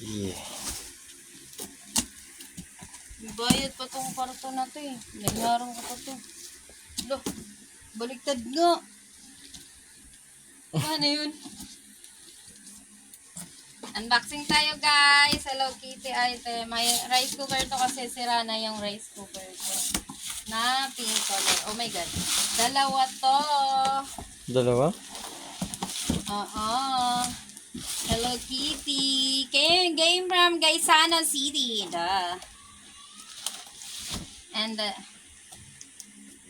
Yeah. May bayad pa tong karton na to eh. Nagharang ko pa to. Lo, baliktad nga. Ano yun? Unboxing tayo guys. Hello Kitty item. May rice cooker to kasi sira na yung rice cooker ko. Na pink color. Oh my god. Dalawa to. Dalawa? Oo. Hello Kitty. Game, game from Gaisano City. Duh. And uh,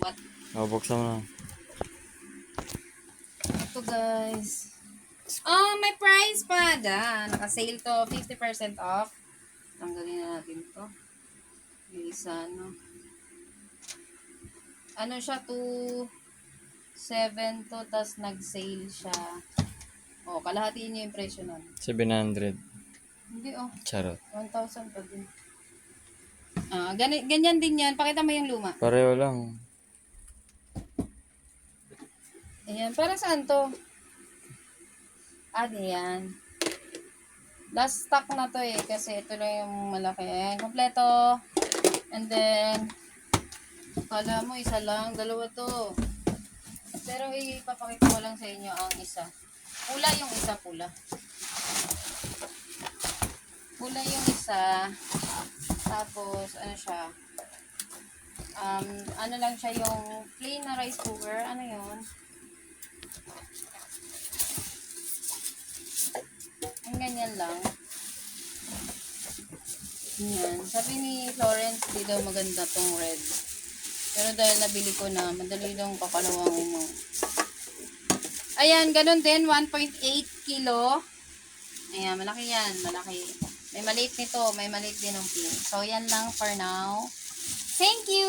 what? Oh, buksan mo na. Ito guys. Oh, may price pa. Da. Naka-sale to. 50% off. Tanggalin na natin to. Yung isa, no? Ano siya? 2 7 to. Tapos nag-sale siya. Oh, kalahatiin niyo yung presyo nun. 700. Hindi oh. Charot. 1,000 pa din. Ah, gani, ganyan din yan. Pakita mo yung luma. Pareho lang. Ayan, para saan to? Ah, di yan. Last stock na to eh, kasi ito lang yung malaki. Ayan, kompleto. And then, kala mo isa lang, dalawa to. Pero ipapakita ko lang sa inyo ang isa. Pula yung isa, pula. Pula yung isa. Tapos, ano siya? Um, ano lang siya yung plain na rice cooker. Ano yun? Ang ganyan lang. Yan. Sabi ni Florence, di daw maganda tong red. Pero dahil nabili ko na, madali lang kakalawangin mo. Ayan, ganun din, 1.8 kilo. Ayan, malaki yan, malaki. May maliit nito, may maliit din ng pink. So, yan lang for now. Thank you!